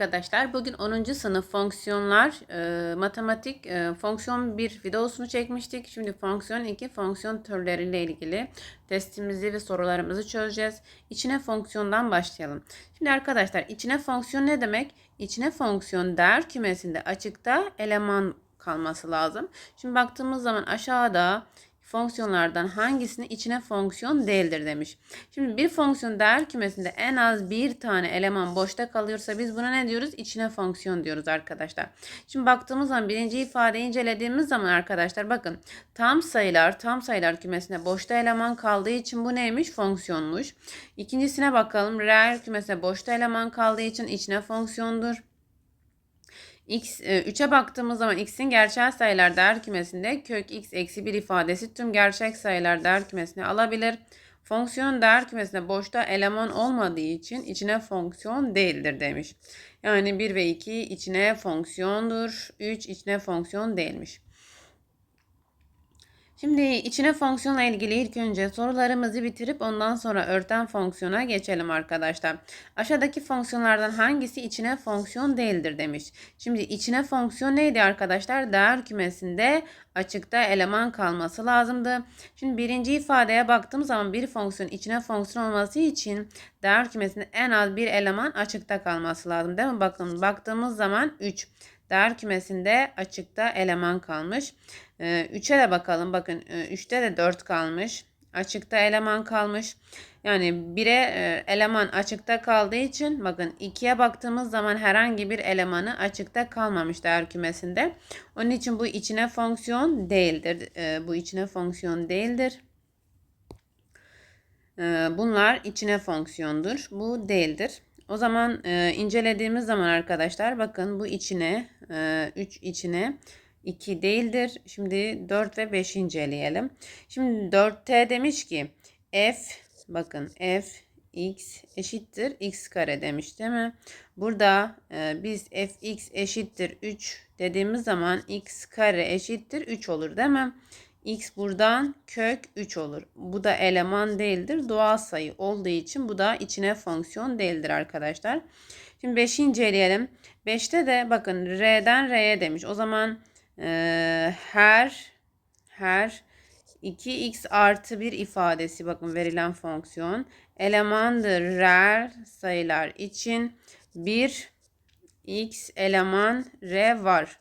Arkadaşlar bugün 10. sınıf fonksiyonlar e, matematik e, fonksiyon 1 videosunu çekmiştik. Şimdi fonksiyon 2 fonksiyon türleriyle ilgili testimizi ve sorularımızı çözeceğiz. İçine fonksiyondan başlayalım. Şimdi arkadaşlar içine fonksiyon ne demek? İçine fonksiyon değer kümesinde açıkta eleman kalması lazım. Şimdi baktığımız zaman aşağıda fonksiyonlardan hangisinin içine fonksiyon değildir demiş. Şimdi bir fonksiyon değer kümesinde en az bir tane eleman boşta kalıyorsa biz buna ne diyoruz? İçine fonksiyon diyoruz arkadaşlar. Şimdi baktığımız zaman birinci ifadeyi incelediğimiz zaman arkadaşlar bakın tam sayılar tam sayılar kümesinde boşta eleman kaldığı için bu neymiş? Fonksiyonmuş. İkincisine bakalım. Reel kümesinde boşta eleman kaldığı için içine fonksiyondur. X 3'e baktığımız zaman x'in gerçel sayılar değer kümesinde kök x eksi 1 ifadesi tüm gerçek sayılar değer kümesine alabilir. Fonksiyon değer kümesinde boşta eleman olmadığı için içine fonksiyon değildir demiş. Yani 1 ve 2 içine fonksiyondur. 3 içine fonksiyon değilmiş. Şimdi içine fonksiyonla ilgili ilk önce sorularımızı bitirip ondan sonra örten fonksiyona geçelim arkadaşlar. Aşağıdaki fonksiyonlardan hangisi içine fonksiyon değildir demiş. Şimdi içine fonksiyon neydi arkadaşlar? Değer kümesinde açıkta eleman kalması lazımdı. Şimdi birinci ifadeye baktığım zaman bir fonksiyon içine fonksiyon olması için değer kümesinde en az bir eleman açıkta kalması lazım değil mi? Bakın baktığımız zaman 3. Değer kümesinde açıkta eleman kalmış. 3'e ee, de bakalım. Bakın 3'te e, de 4 kalmış. Açıkta eleman kalmış. Yani 1'e e, eleman açıkta kaldığı için bakın 2'ye baktığımız zaman herhangi bir elemanı açıkta kalmamış değer kümesinde. Onun için bu içine fonksiyon değildir. E, bu içine fonksiyon değildir. Bunlar içine fonksiyondur. Bu değildir. O zaman incelediğimiz zaman arkadaşlar bakın bu içine 3 içine 2 değildir. Şimdi 4 ve 5 inceleyelim. Şimdi 4t demiş ki f bakın f x eşittir x kare demiş değil mi? Burada e, biz fx eşittir 3 dediğimiz zaman x kare eşittir 3 olur değil mi? X buradan kök 3 olur. Bu da eleman değildir. Doğal sayı olduğu için bu da içine fonksiyon değildir arkadaşlar. Şimdi 5'i inceleyelim. 5'te de bakın r'den r'ye demiş. O zaman e, her her 2x artı 1 ifadesi bakın verilen fonksiyon elemandır reel sayılar için 1 x eleman r var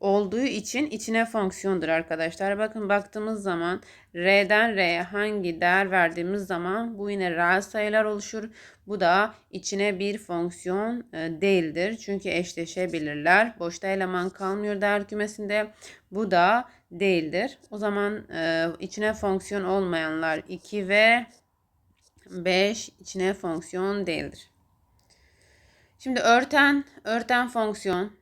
olduğu için içine fonksiyondur arkadaşlar. Bakın baktığımız zaman R'den R'ye hangi değer verdiğimiz zaman bu yine reel sayılar oluşur. Bu da içine bir fonksiyon e, değildir. Çünkü eşleşebilirler. Boşta eleman kalmıyor değer kümesinde. Bu da değildir. O zaman e, içine fonksiyon olmayanlar 2 ve 5 içine fonksiyon değildir. Şimdi örten, örten fonksiyon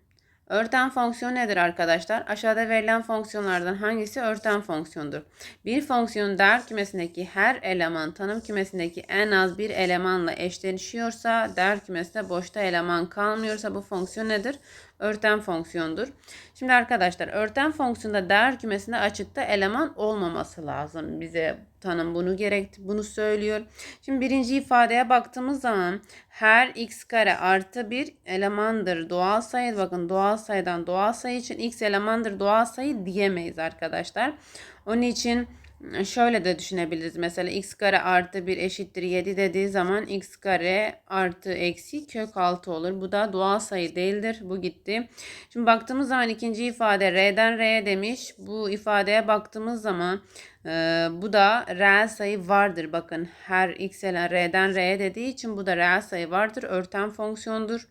Örten fonksiyon nedir arkadaşlar? Aşağıda verilen fonksiyonlardan hangisi örten fonksiyondur? Bir fonksiyon değer kümesindeki her eleman tanım kümesindeki en az bir elemanla eşleşiyorsa, değer kümesinde boşta eleman kalmıyorsa bu fonksiyon nedir? Örten fonksiyondur. Şimdi arkadaşlar örten fonksiyonda değer kümesinde açıkta eleman olmaması lazım. Bize tanım bunu gerekt bunu söylüyor. Şimdi birinci ifadeye baktığımız zaman her x kare artı bir elemandır doğal sayı. Bakın doğal sayıdan doğal sayı için x elemandır doğal sayı diyemeyiz arkadaşlar. Onun için şöyle de düşünebiliriz. Mesela x kare artı 1 eşittir 7 dediği zaman x kare artı eksi kök 6 olur. Bu da doğal sayı değildir. Bu gitti. Şimdi baktığımız zaman ikinci ifade r'den r'ye demiş. Bu ifadeye baktığımız zaman e, bu da reel sayı vardır. Bakın her x r'den r'ye dediği için bu da reel sayı vardır. Örten fonksiyondur.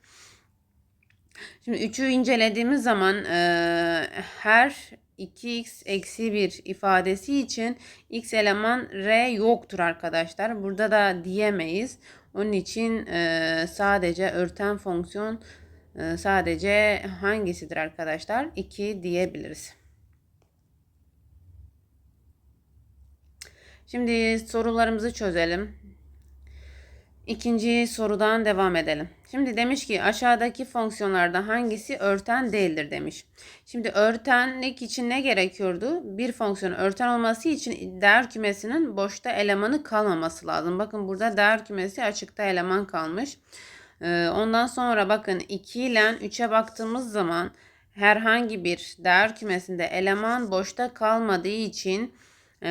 Şimdi 3'ü incelediğimiz zaman e, her 2x eksi 1 ifadesi için x eleman r yoktur arkadaşlar. Burada da diyemeyiz. Onun için e, sadece örten fonksiyon e, sadece hangisidir arkadaşlar? 2 diyebiliriz. Şimdi sorularımızı çözelim. İkinci sorudan devam edelim. Şimdi demiş ki aşağıdaki fonksiyonlarda hangisi örten değildir demiş. Şimdi örtenlik için ne gerekiyordu? Bir fonksiyon örten olması için değer kümesinin boşta elemanı kalmaması lazım. Bakın burada değer kümesi açıkta eleman kalmış. Ee, ondan sonra bakın 2 ile 3'e baktığımız zaman herhangi bir değer kümesinde eleman boşta kalmadığı için e,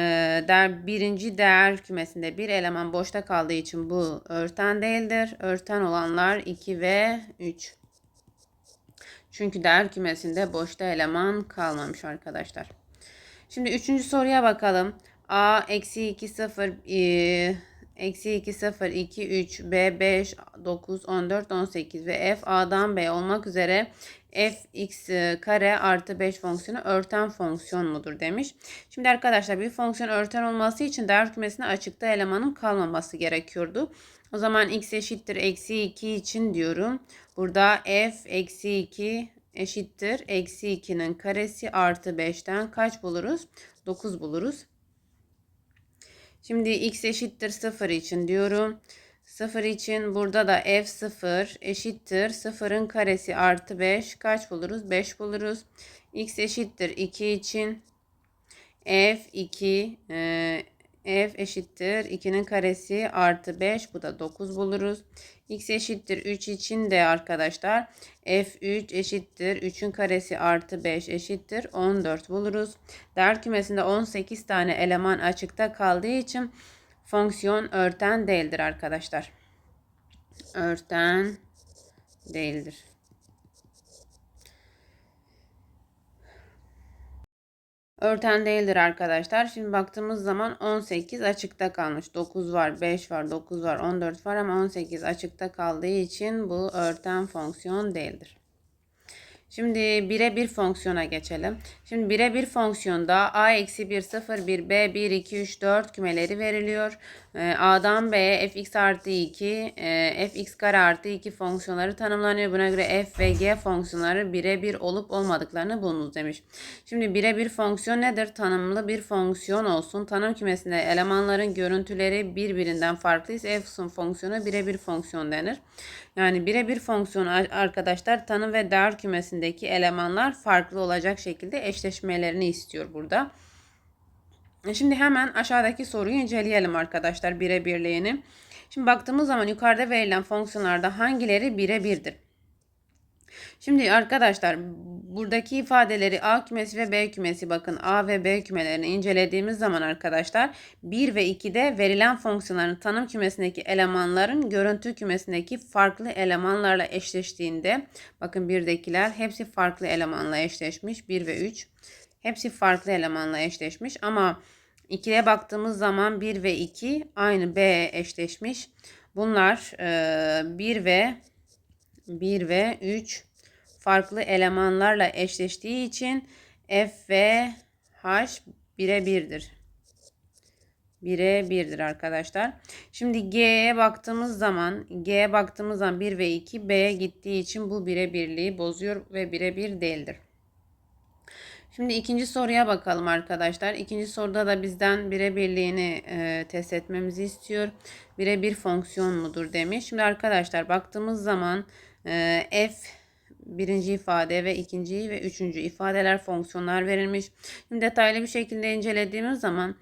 değer, birinci değer kümesinde bir eleman boşta kaldığı için bu örten değildir. Örten olanlar 2 ve 3. Çünkü değer kümesinde boşta eleman kalmamış arkadaşlar. Şimdi üçüncü soruya bakalım. A eksi 2 0 e, eksi 2 0 2 3 B 5 9 14 18 ve F A'dan B olmak üzere f x e, kare artı 5 fonksiyonu örten fonksiyon mudur demiş. Şimdi arkadaşlar bir fonksiyon örten olması için değer kümesinde açıkta elemanın kalmaması gerekiyordu. O zaman x eşittir eksi 2 için diyorum. Burada f eksi 2 eşittir. Eksi 2'nin karesi artı 5'ten kaç buluruz? 9 buluruz. Şimdi x eşittir 0 için diyorum. 0 için burada da f 0 eşittir. 0'ın karesi artı 5 kaç buluruz? 5 buluruz. x eşittir 2 için f 2 e, f eşittir 2'nin karesi artı 5 bu da 9 buluruz. x eşittir 3 için de arkadaşlar f3 eşittir 3'ün karesi artı 5 eşittir 14 buluruz. Değer kümesinde 18 tane eleman açıkta kaldığı için fonksiyon örten değildir arkadaşlar. Örten değildir. Örten değildir arkadaşlar. Şimdi baktığımız zaman 18 açıkta kalmış. 9 var, 5 var, 9 var, 14 var ama 18 açıkta kaldığı için bu örten fonksiyon değildir. Şimdi birebir fonksiyona geçelim. Şimdi birebir fonksiyonda a eksi 1 0 1 b 1 2 3 4 kümeleri veriliyor. Ee, A'dan B'ye fx artı 2, e, fx kare artı 2 fonksiyonları tanımlanıyor. Buna göre f ve g fonksiyonları birebir olup olmadıklarını bulunuz demiş. Şimdi birebir fonksiyon nedir? Tanımlı bir fonksiyon olsun. Tanım kümesinde elemanların görüntüleri birbirinden farklıysa f fonksiyonu birebir fonksiyon denir. Yani birebir fonksiyon arkadaşlar tanım ve değer kümesindeki elemanlar farklı olacak şekilde eşleşmelerini istiyor burada. Şimdi hemen aşağıdaki soruyu inceleyelim arkadaşlar birebirliğini. Şimdi baktığımız zaman yukarıda verilen fonksiyonlarda hangileri birebirdir? Şimdi arkadaşlar buradaki ifadeleri A kümesi ve B kümesi bakın A ve B kümelerini incelediğimiz zaman arkadaşlar 1 ve 2'de verilen fonksiyonların tanım kümesindeki elemanların görüntü kümesindeki farklı elemanlarla eşleştiğinde bakın 1'dekiler hepsi farklı elemanla eşleşmiş 1 ve 3. Hepsi farklı elemanla eşleşmiş ama 2'ye baktığımız zaman 1 ve 2 aynı B eşleşmiş. Bunlar e, 1 ve 1 ve 3 farklı elemanlarla eşleştiği için F ve H bire birdir. 1'e 1'dir arkadaşlar. Şimdi G'ye baktığımız zaman G'ye baktığımız zaman 1 ve 2 B'ye gittiği için bu 1'e birliği bozuyor ve 1'e 1 değildir. Şimdi ikinci soruya bakalım arkadaşlar. İkinci soruda da bizden birebirliğini e, test etmemizi istiyor. Birebir fonksiyon mudur demiş. Şimdi arkadaşlar baktığımız zaman e, f birinci ifade ve ikinci ve üçüncü ifadeler fonksiyonlar verilmiş. Şimdi detaylı bir şekilde incelediğimiz zaman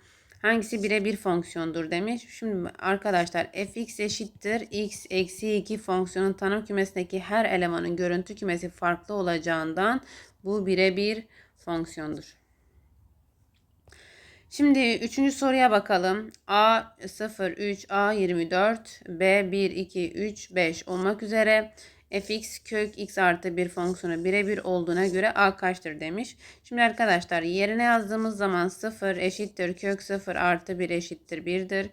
hangisi birebir fonksiyondur demiş. Şimdi arkadaşlar fx eşittir x eksi 2 fonksiyonun tanım kümesindeki her elemanın görüntü kümesi farklı olacağından bu birebir fonksiyondur. Şimdi üçüncü soruya bakalım. A 0, 3, A 24, B 1, 2, 3, 5 olmak üzere fx kök x artı 1 fonksiyonu birebir olduğuna göre a kaçtır demiş. Şimdi arkadaşlar yerine yazdığımız zaman 0 eşittir kök 0 artı 1 eşittir 1'dir.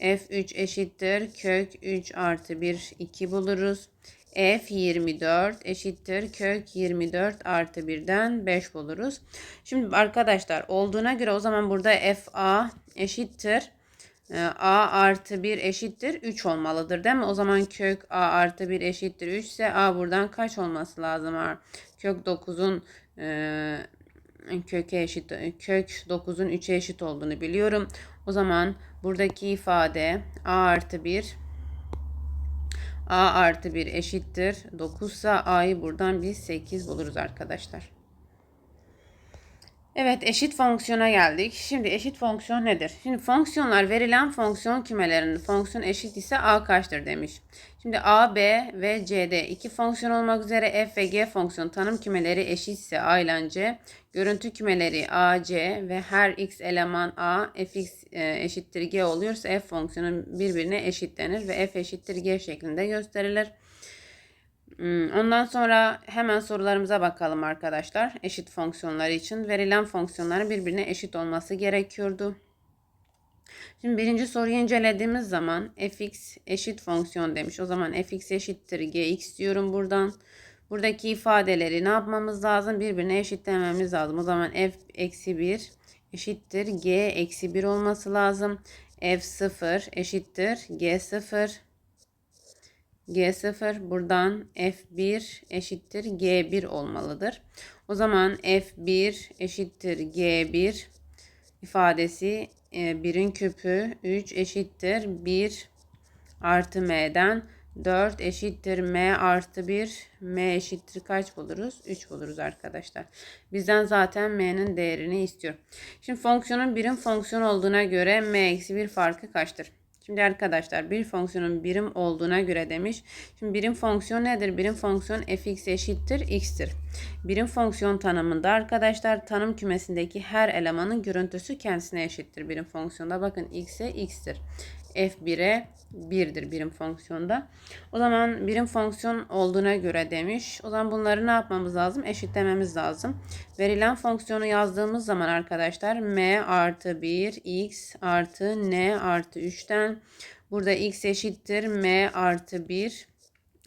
f3 eşittir kök 3 artı 1 2 buluruz f 24 eşittir kök 24 artı 1'den 5 buluruz. Şimdi arkadaşlar olduğuna göre o zaman burada f a eşittir e, a artı 1 eşittir 3 olmalıdır değil mi? O zaman kök a artı 1 eşittir 3 ise a buradan kaç olması lazım? Kök 9'un e, köke eşit kök 9'un 3'e eşit olduğunu biliyorum. O zaman buradaki ifade a artı 1 a artı 1 eşittir 9 ise a'yı buradan biz 8 buluruz arkadaşlar. Evet eşit fonksiyona geldik. Şimdi eşit fonksiyon nedir? Şimdi fonksiyonlar verilen fonksiyon kümelerinin fonksiyon eşit ise a kaçtır demiş. Şimdi a, b ve c'de iki fonksiyon olmak üzere f ve g fonksiyon tanım kümeleri eşitse a ile c, görüntü kümeleri a, c ve her x eleman a fx e, eşittir g oluyorsa f fonksiyonu birbirine eşitlenir ve f eşittir g şeklinde gösterilir. Hmm, ondan sonra hemen sorularımıza bakalım arkadaşlar. Eşit fonksiyonları için verilen fonksiyonların birbirine eşit olması gerekiyordu. Şimdi birinci soruyu incelediğimiz zaman fx eşit fonksiyon demiş. O zaman fx eşittir gx diyorum buradan. Buradaki ifadeleri ne yapmamız lazım? Birbirine eşitlememiz lazım. O zaman f eksi 1 eşittir g eksi 1 olması lazım. f 0 eşittir g 0 G0 buradan F1 eşittir G1 olmalıdır. O zaman F1 eşittir G1 ifadesi 1'in e, küpü 3 eşittir 1 artı M'den 4 eşittir M artı 1. M eşittir kaç buluruz? 3 buluruz arkadaşlar. Bizden zaten M'nin değerini istiyor. Şimdi fonksiyonun birim fonksiyon olduğuna göre M eksi 1 farkı kaçtır? Şimdi arkadaşlar bir fonksiyonun birim olduğuna göre demiş. Şimdi birim fonksiyon nedir? Birim fonksiyon fx eşittir x'tir. Birim fonksiyon tanımında arkadaşlar tanım kümesindeki her elemanın görüntüsü kendisine eşittir. Birim fonksiyonda bakın x'e x'tir f1'e 1'dir birim fonksiyonda. O zaman birim fonksiyon olduğuna göre demiş. O zaman bunları ne yapmamız lazım? Eşitlememiz lazım. Verilen fonksiyonu yazdığımız zaman arkadaşlar m artı 1 x artı n artı 3'ten burada x eşittir m artı 1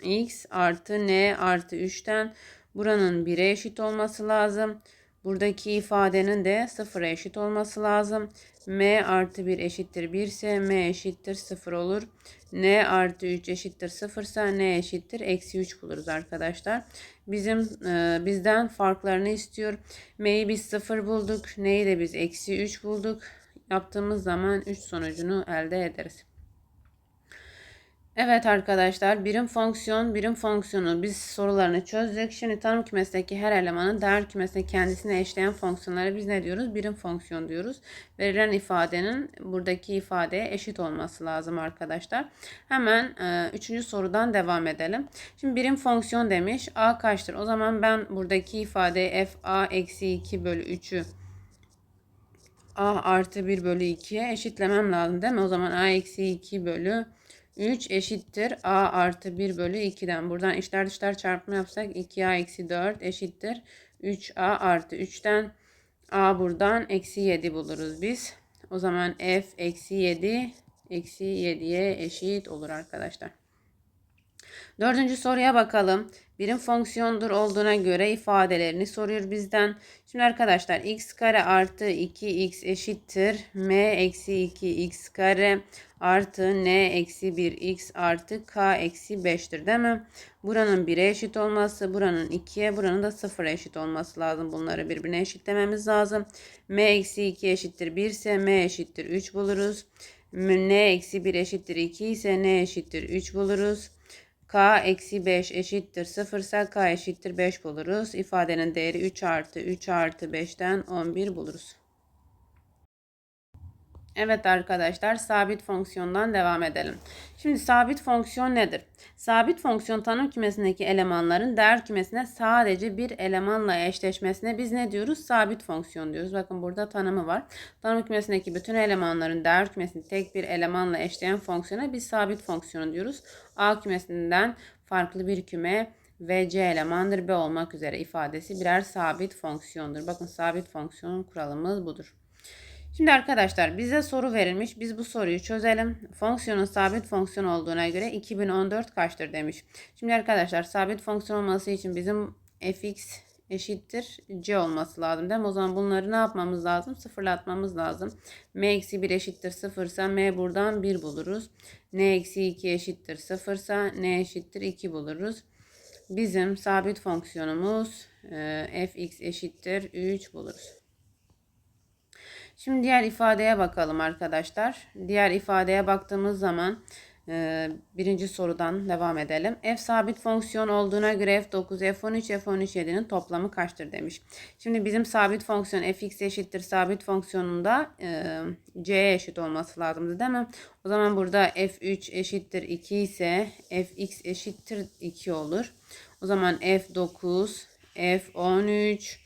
x artı n artı 3'ten buranın 1'e eşit olması lazım. Buradaki ifadenin de 0'a eşit olması lazım. M artı 1 eşittir 1 ise m eşittir 0 olur. n artı 3 eşittir 0 ise n eşittir eksi 3 buluruz arkadaşlar. Bizim e, bizden farklarını istiyor. m'yi biz 0 bulduk. n'yi de biz eksi 3 bulduk. Yaptığımız zaman 3 sonucunu elde ederiz. Evet arkadaşlar birim fonksiyon birim fonksiyonu biz sorularını çözdük. Şimdi tanım kümesindeki her elemanın değer kümesine kendisine eşleyen fonksiyonları biz ne diyoruz? Birim fonksiyon diyoruz. Verilen ifadenin buradaki ifadeye eşit olması lazım arkadaşlar. Hemen e, üçüncü sorudan devam edelim. Şimdi birim fonksiyon demiş. A kaçtır? O zaman ben buradaki ifadeye f a eksi 2 bölü 3'ü a artı 1 bölü 2'ye eşitlemem lazım değil mi? O zaman a eksi 2 bölü 3 eşittir a artı 1 bölü 2'den. Buradan içler dışlar çarpımı yapsak 2a eksi 4 eşittir 3a artı 3'ten a buradan eksi 7 buluruz biz. O zaman f eksi 7 eksi 7'ye eşit olur arkadaşlar. Dördüncü soruya bakalım. Birim fonksiyondur olduğuna göre ifadelerini soruyor bizden. Şimdi arkadaşlar x kare artı 2x eşittir m eksi 2x kare artı n eksi 1x artı k eksi 5'tir değil mi? Buranın 1'e eşit olması, buranın 2'ye, buranın da 0'a eşit olması lazım. Bunları birbirine eşitlememiz lazım. m eksi 2 eşittir 1 ise m eşittir 3 buluruz. n eksi 1 eşittir 2 ise n eşittir 3 buluruz k eksi 5 eşittir 0 ise k eşittir 5 buluruz. İfadenin değeri 3 artı 3 artı 5'ten 11 buluruz. Evet arkadaşlar sabit fonksiyondan devam edelim. Şimdi sabit fonksiyon nedir? Sabit fonksiyon tanım kümesindeki elemanların değer kümesine sadece bir elemanla eşleşmesine biz ne diyoruz? Sabit fonksiyon diyoruz. Bakın burada tanımı var. Tanım kümesindeki bütün elemanların değer kümesini tek bir elemanla eşleyen fonksiyona biz sabit fonksiyon diyoruz. A kümesinden farklı bir küme ve C elemandır B olmak üzere ifadesi birer sabit fonksiyondur. Bakın sabit fonksiyon kuralımız budur. Şimdi arkadaşlar bize soru verilmiş. Biz bu soruyu çözelim. Fonksiyonun sabit fonksiyon olduğuna göre 2014 kaçtır demiş. Şimdi arkadaşlar sabit fonksiyon olması için bizim fx eşittir c olması lazım değil mi? O zaman bunları ne yapmamız lazım? Sıfırlatmamız lazım. m eksi 1 eşittir 0 ise m buradan 1 buluruz. n eksi 2 eşittir 0 ise n eşittir 2 buluruz. Bizim sabit fonksiyonumuz e, fx eşittir 3 buluruz. Şimdi diğer ifadeye bakalım arkadaşlar. Diğer ifadeye baktığımız zaman Ee, birinci sorudan devam edelim. F sabit fonksiyon olduğuna göre F9, F13, F13, 7'nin toplamı kaçtır demiş. Şimdi bizim sabit fonksiyon fx eşittir sabit fonksiyonunda e, c'ye eşit olması lazımdı değil mi? O zaman burada f3 eşittir 2 ise fx eşittir 2 olur. O zaman f9, f13,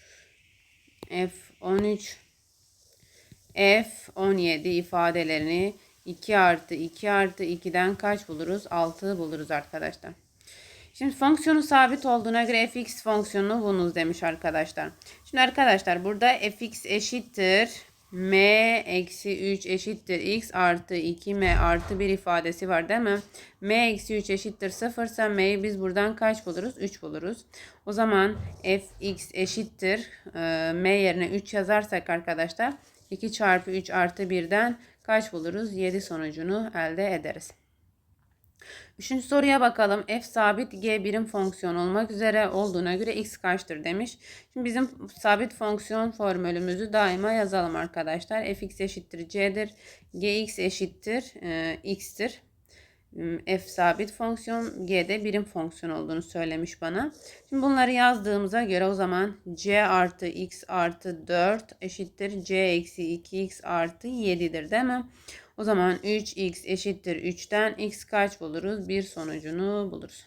f13, f17 ifadelerini 2 artı 2 artı 2'den kaç buluruz? 6 buluruz arkadaşlar. Şimdi fonksiyonu sabit olduğuna göre fx fonksiyonunu bulunuz demiş arkadaşlar. Şimdi arkadaşlar burada fx eşittir m eksi 3 eşittir x artı 2m artı 1 ifadesi var değil mi? m eksi 3 eşittir 0 ise m'yi biz buradan kaç buluruz? 3 buluruz. O zaman fx eşittir e, m yerine 3 yazarsak arkadaşlar 2 çarpı 3 artı 1'den kaç buluruz? 7 sonucunu elde ederiz. Üçüncü soruya bakalım. F sabit G birim fonksiyon olmak üzere olduğuna göre x kaçtır demiş. Şimdi bizim sabit fonksiyon formülümüzü daima yazalım arkadaşlar. fx eşittir c'dir. gx eşittir e, x'tir. Hmm, f sabit fonksiyon, g de birim fonksiyon olduğunu söylemiş bana. Şimdi bunları yazdığımıza göre o zaman c artı x artı 4 eşittir c eksi 2x artı 7'dir değil mi? O zaman 3x eşittir 3'ten x kaç buluruz? Bir sonucunu buluruz.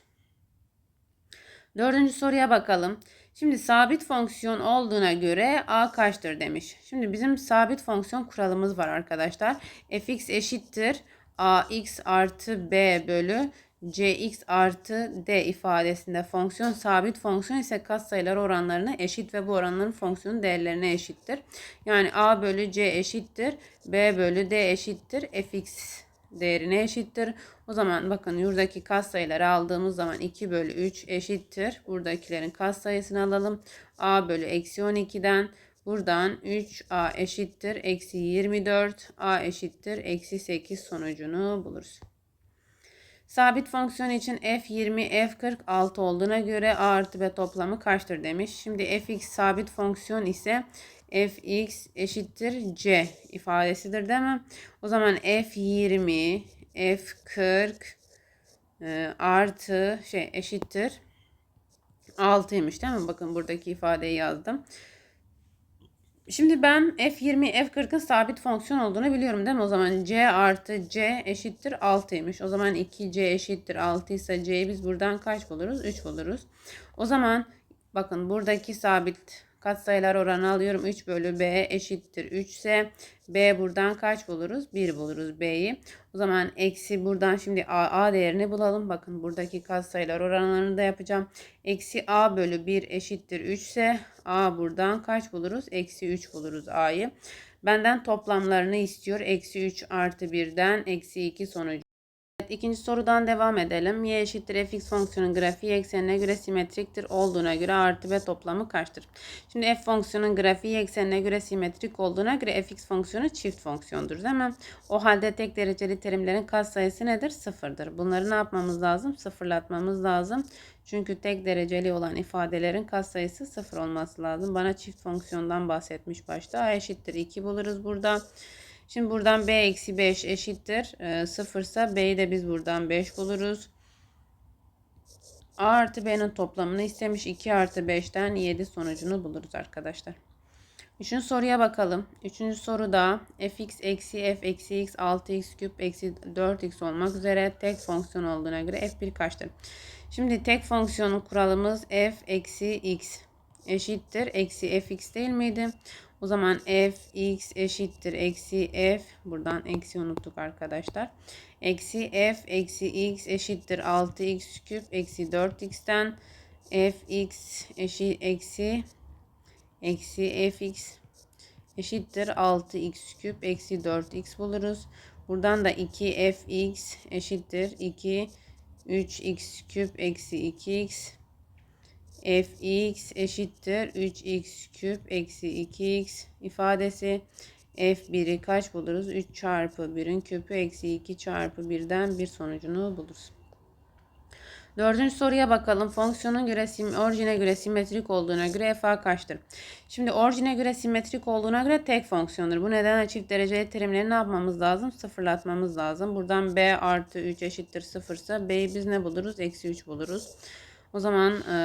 Dördüncü soruya bakalım. Şimdi sabit fonksiyon olduğuna göre a kaçtır demiş. Şimdi bizim sabit fonksiyon kuralımız var arkadaşlar. fx eşittir ax artı b bölü cx artı d ifadesinde fonksiyon sabit fonksiyon ise katsayılar oranlarına eşit ve bu oranların fonksiyonun değerlerine eşittir. Yani a bölü c eşittir b bölü d eşittir fx değerine eşittir. O zaman bakın yuradaki katsayıları aldığımız zaman 2 bölü 3 eşittir. Buradakilerin katsayısını alalım. a bölü eksi 12'den Buradan 3a eşittir eksi 24 a eşittir eksi 8 sonucunu buluruz. Sabit fonksiyon için f20 f46 olduğuna göre a artı b toplamı kaçtır demiş. Şimdi fx sabit fonksiyon ise fx eşittir c ifadesidir değil mi? O zaman f20 f40 e, artı şey eşittir 6'ymış değil mi? Bakın buradaki ifadeyi yazdım. Şimdi ben F20, F40'ın sabit fonksiyon olduğunu biliyorum değil mi? O zaman C artı C eşittir 6'ymış. O zaman 2C eşittir 6 ise C'yi biz buradan kaç buluruz? 3 buluruz. O zaman bakın buradaki sabit katsayılar oranı alıyorum. 3 bölü B eşittir 3 ise B buradan kaç buluruz? 1 buluruz B'yi. O zaman eksi buradan şimdi A, A değerini bulalım. Bakın buradaki katsayılar oranlarını da yapacağım. Eksi A bölü 1 eşittir 3 ise A buradan kaç buluruz? Eksi 3 buluruz A'yı. Benden toplamlarını istiyor. Eksi 3 artı 1'den eksi 2 sonucu. İkinci sorudan devam edelim. Y eşittir fx fonksiyonun grafiği eksenine göre simetriktir olduğuna göre artı b toplamı kaçtır? Şimdi f fonksiyonun grafiği eksenine göre simetrik olduğuna göre fx fonksiyonu çift fonksiyondur değil mi? O halde tek dereceli terimlerin katsayısı nedir? Sıfırdır. Bunları ne yapmamız lazım? Sıfırlatmamız lazım. Çünkü tek dereceli olan ifadelerin katsayısı sıfır olması lazım. Bana çift fonksiyondan bahsetmiş başta. A eşittir 2 buluruz burada. Şimdi buradan b eksi 5 eşittir. E, 0 ise b'yi de biz buradan 5 buluruz. a artı b'nin toplamını istemiş. 2 artı 5'ten 7 sonucunu buluruz arkadaşlar. Üçüncü soruya bakalım. Üçüncü soruda fx eksi f eksi x 6x küp eksi 4x olmak üzere tek fonksiyon olduğuna göre f1 kaçtır? Şimdi tek fonksiyonun kuralımız f eksi x eşittir. Eksi fx değil miydi? O zaman f x eşittir eksi f. Buradan eksi unuttuk arkadaşlar. Eksi f eksi x eşittir 6x küp eksi 4x'ten f x eşit eksi eksi f x eşittir 6x küp eksi 4x buluruz. Buradan da 2 f x eşittir 2 3x küp eksi 2x fx eşittir 3x küp eksi 2x ifadesi f1'i kaç buluruz? 3 çarpı 1'in küpü eksi 2 çarpı 1'den bir sonucunu buluruz. Dördüncü soruya bakalım. Fonksiyonun göre sim, orijine göre simetrik olduğuna göre f kaçtır? Şimdi orijine göre simetrik olduğuna göre tek fonksiyondur. Bu nedenle çift dereceli terimleri ne yapmamız lazım? Sıfırlatmamız lazım. Buradan b artı 3 eşittir 0 ise b'yi biz ne buluruz? Eksi 3 buluruz. O zaman e,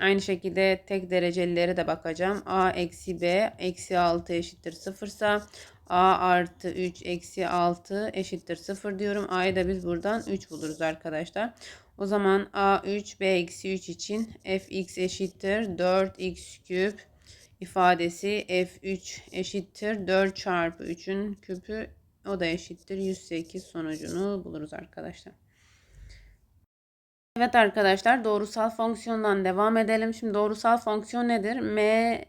aynı şekilde tek derecelileri de bakacağım. a eksi b eksi 6 eşittir 0 ise a artı 3 eksi 6 eşittir 0 diyorum. a'yı da biz buradan 3 buluruz arkadaşlar. O zaman a 3 b eksi 3 için fx eşittir 4x küp ifadesi f3 eşittir 4 çarpı 3'ün küpü o da eşittir 108 sonucunu buluruz arkadaşlar. Evet arkadaşlar doğrusal fonksiyondan devam edelim. Şimdi doğrusal fonksiyon nedir? M,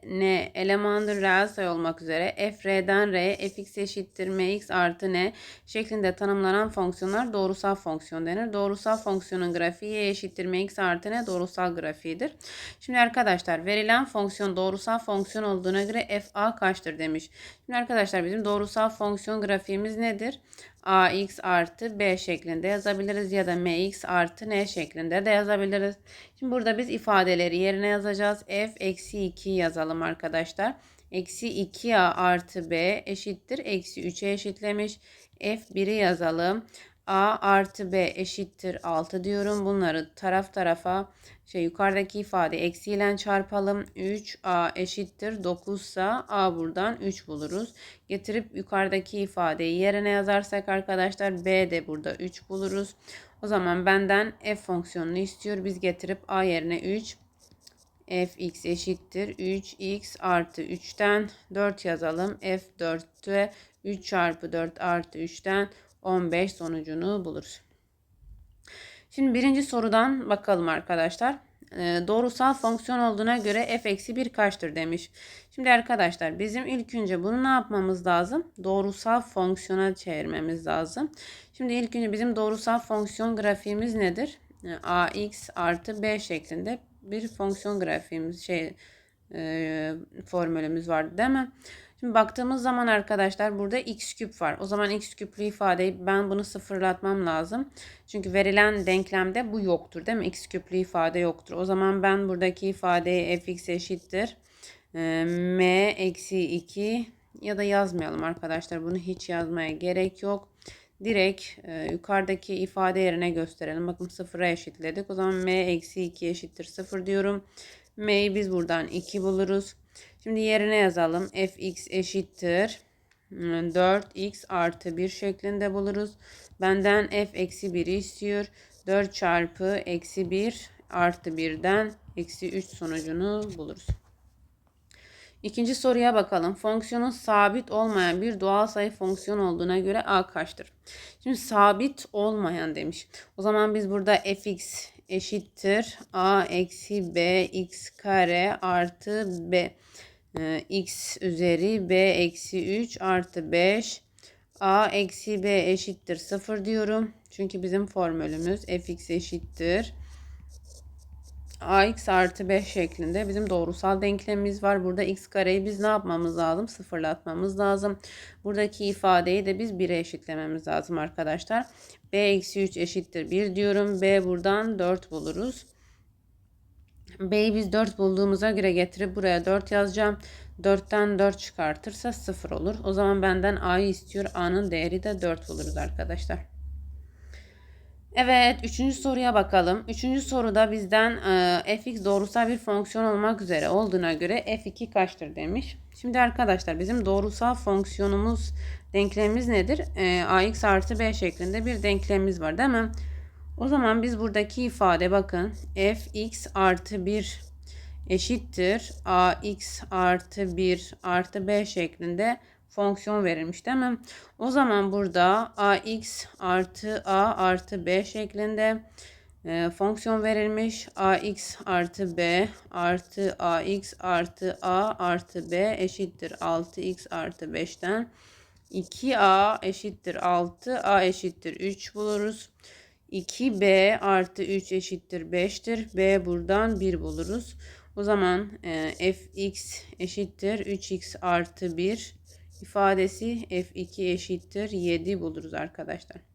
N elemandır reel sayı olmak üzere f r'den r fx eşittir mx artı n şeklinde tanımlanan fonksiyonlar doğrusal fonksiyon denir. Doğrusal fonksiyonun grafiği y eşittir mx artı n doğrusal grafiğidir. Şimdi arkadaşlar verilen fonksiyon doğrusal fonksiyon olduğuna göre f a kaçtır demiş. Şimdi arkadaşlar bizim doğrusal fonksiyon grafiğimiz nedir? Ax artı b şeklinde yazabiliriz ya da mx artı n şeklinde de yazabiliriz. Şimdi burada biz ifadeleri yerine yazacağız. f eksi 2 yazalım arkadaşlar. Eksi 2a artı b eşittir. Eksi 3'e eşitlemiş. f1'i yazalım. a artı b eşittir 6 diyorum. Bunları taraf tarafa şey yukarıdaki ifade eksiyle çarpalım. 3a eşittir 9 ise a buradan 3 buluruz. Getirip yukarıdaki ifadeyi yerine yazarsak arkadaşlar b de burada 3 buluruz. O zaman benden f fonksiyonunu istiyor. Biz getirip a yerine 3 fx eşittir 3x artı 3'ten 4 yazalım. f 4'te 3 çarpı 4 artı 3'ten 15 sonucunu buluruz. Şimdi birinci sorudan bakalım arkadaşlar. E, doğrusal fonksiyon olduğuna göre f eksi 1 kaçtır demiş. Şimdi arkadaşlar bizim ilk önce bunu ne yapmamız lazım? Doğrusal fonksiyona çevirmemiz lazım. Şimdi ilk önce bizim doğrusal fonksiyon grafiğimiz nedir? E, ax artı b şeklinde bir fonksiyon grafiğimiz şey e, formülümüz vardı değil mi? Şimdi baktığımız zaman arkadaşlar burada x küp var. O zaman x küplü ifadeyi ben bunu sıfırlatmam lazım. Çünkü verilen denklemde bu yoktur değil mi? x küplü ifade yoktur. O zaman ben buradaki ifadeyi fx eşittir. E, m eksi 2 ya da yazmayalım arkadaşlar. Bunu hiç yazmaya gerek yok. Direkt e, yukarıdaki ifade yerine gösterelim. Bakın sıfıra eşitledik. O zaman m eksi 2 eşittir 0 diyorum. m'yi biz buradan 2 buluruz. Şimdi yerine yazalım. fx eşittir 4x artı 1 şeklinde buluruz. Benden f eksi 1'i istiyor. 4 çarpı eksi 1 artı 1'den eksi 3 sonucunu buluruz. İkinci soruya bakalım. Fonksiyonun sabit olmayan bir doğal sayı fonksiyon olduğuna göre a kaçtır? Şimdi sabit olmayan demiş. O zaman biz burada fx eşittir a eksi b x kare artı b e, x üzeri b eksi 3 artı 5 a eksi b eşittir 0 diyorum. Çünkü bizim formülümüz fx eşittir ax artı 5 şeklinde bizim doğrusal denklemimiz var. Burada x kareyi biz ne yapmamız lazım? Sıfırlatmamız lazım. Buradaki ifadeyi de biz 1'e eşitlememiz lazım arkadaşlar. b eksi 3 eşittir 1 diyorum. b buradan 4 buluruz. B'yi biz 4 bulduğumuza göre getirip buraya 4 yazacağım. 4'ten 4 çıkartırsa 0 olur. O zaman benden a'yı istiyor. a'nın değeri de 4 buluruz arkadaşlar. Evet, üçüncü soruya bakalım. Üçüncü soruda bizden e, fx doğrusal bir fonksiyon olmak üzere olduğuna göre f2 kaçtır demiş. Şimdi arkadaşlar bizim doğrusal fonksiyonumuz denklemimiz nedir? E, ax artı b şeklinde bir denklemimiz var değil mi? O zaman biz buradaki ifade bakın fx artı 1 eşittir ax artı 1 artı b şeklinde fonksiyon verilmiş değil mi? O zaman burada ax artı a artı b şeklinde e, fonksiyon verilmiş. ax artı b artı ax artı a artı b eşittir 6x artı 5'ten 2a eşittir 6 a eşittir 3 buluruz. 2b artı 3 eşittir 5'tir. b buradan 1 buluruz. O zaman e, fx eşittir 3x artı 1 ifadesi f2 eşittir 7 buluruz arkadaşlar.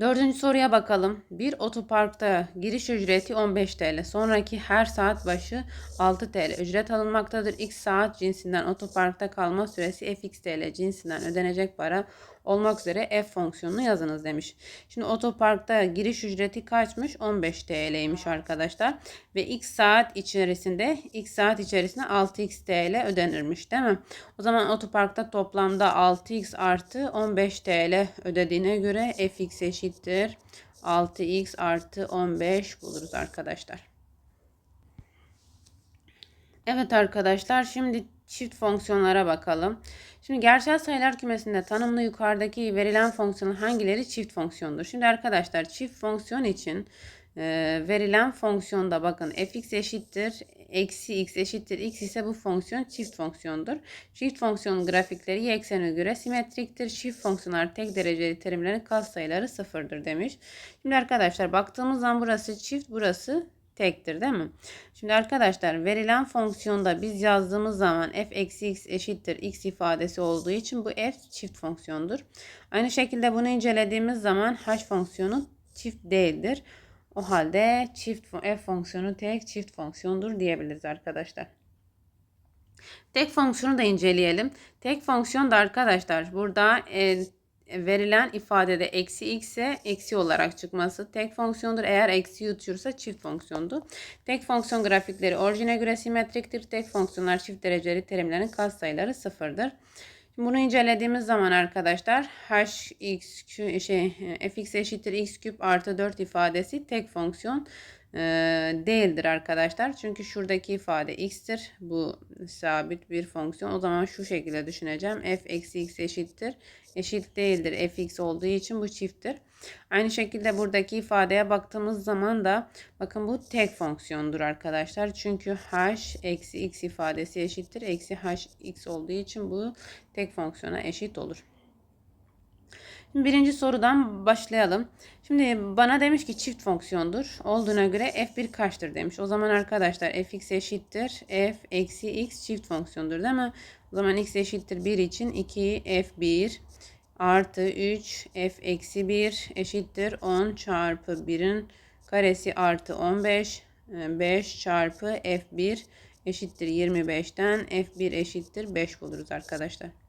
Dördüncü soruya bakalım. Bir otoparkta giriş ücreti 15 TL. Sonraki her saat başı 6 TL ücret alınmaktadır. X saat cinsinden otoparkta kalma süresi fx TL cinsinden ödenecek para olmak üzere f fonksiyonunu yazınız demiş. Şimdi otoparkta giriş ücreti kaçmış? 15 TL'ymiş arkadaşlar. Ve x saat içerisinde x saat içerisinde 6x TL ödenirmiş değil mi? O zaman otoparkta toplamda 6x artı 15 TL ödediğine göre fx eşittir 6x artı 15 buluruz arkadaşlar. Evet arkadaşlar şimdi çift fonksiyonlara bakalım. Şimdi gerçel sayılar kümesinde tanımlı yukarıdaki verilen fonksiyonun hangileri çift fonksiyondur? Şimdi arkadaşlar çift fonksiyon için verilen fonksiyonda bakın fx eşittir eksi x eşittir x ise bu fonksiyon çift fonksiyondur. Çift fonksiyon grafikleri y eksenine göre simetriktir. Çift fonksiyonlar tek dereceli terimlerin katsayıları sıfırdır demiş. Şimdi arkadaşlar baktığımız zaman burası çift burası tektir değil mi? Şimdi arkadaşlar verilen fonksiyonda biz yazdığımız zaman f eksi x eşittir x ifadesi olduğu için bu f çift fonksiyondur. Aynı şekilde bunu incelediğimiz zaman h fonksiyonu çift değildir. O halde çift f fonksiyonu tek çift fonksiyondur diyebiliriz arkadaşlar. Tek fonksiyonu da inceleyelim. Tek fonksiyon da arkadaşlar burada e, verilen ifadede eksi x ise eksi olarak çıkması tek fonksiyondur. Eğer eksi yutuyorsa çift fonksiyondu. Tek fonksiyon grafikleri orijine göre simetriktir. Tek fonksiyonlar çift dereceli terimlerin katsayıları sıfırdır. Bunu incelediğimiz zaman arkadaşlar h x şey fx eşittir x küp artı 4 ifadesi tek fonksiyon e, değildir arkadaşlar. Çünkü şuradaki ifade x'tir. Bu sabit bir fonksiyon. O zaman şu şekilde düşüneceğim. f eksi x eşittir. Eşit değildir. fx olduğu için bu çifttir. Aynı şekilde buradaki ifadeye baktığımız zaman da bakın bu tek fonksiyondur arkadaşlar. Çünkü h eksi x ifadesi eşittir. Eksi h x olduğu için bu tek fonksiyona eşit olur. Birinci sorudan başlayalım. Şimdi bana demiş ki çift fonksiyondur. Olduğuna göre f1 kaçtır demiş. O zaman arkadaşlar fx eşittir. f eksi x çift fonksiyondur değil mi? O zaman x eşittir 1 için 2 f1 artı 3 f eksi 1 eşittir 10 çarpı 1'in karesi artı 15 5 çarpı f1 eşittir 25'ten f1 eşittir 5 buluruz arkadaşlar.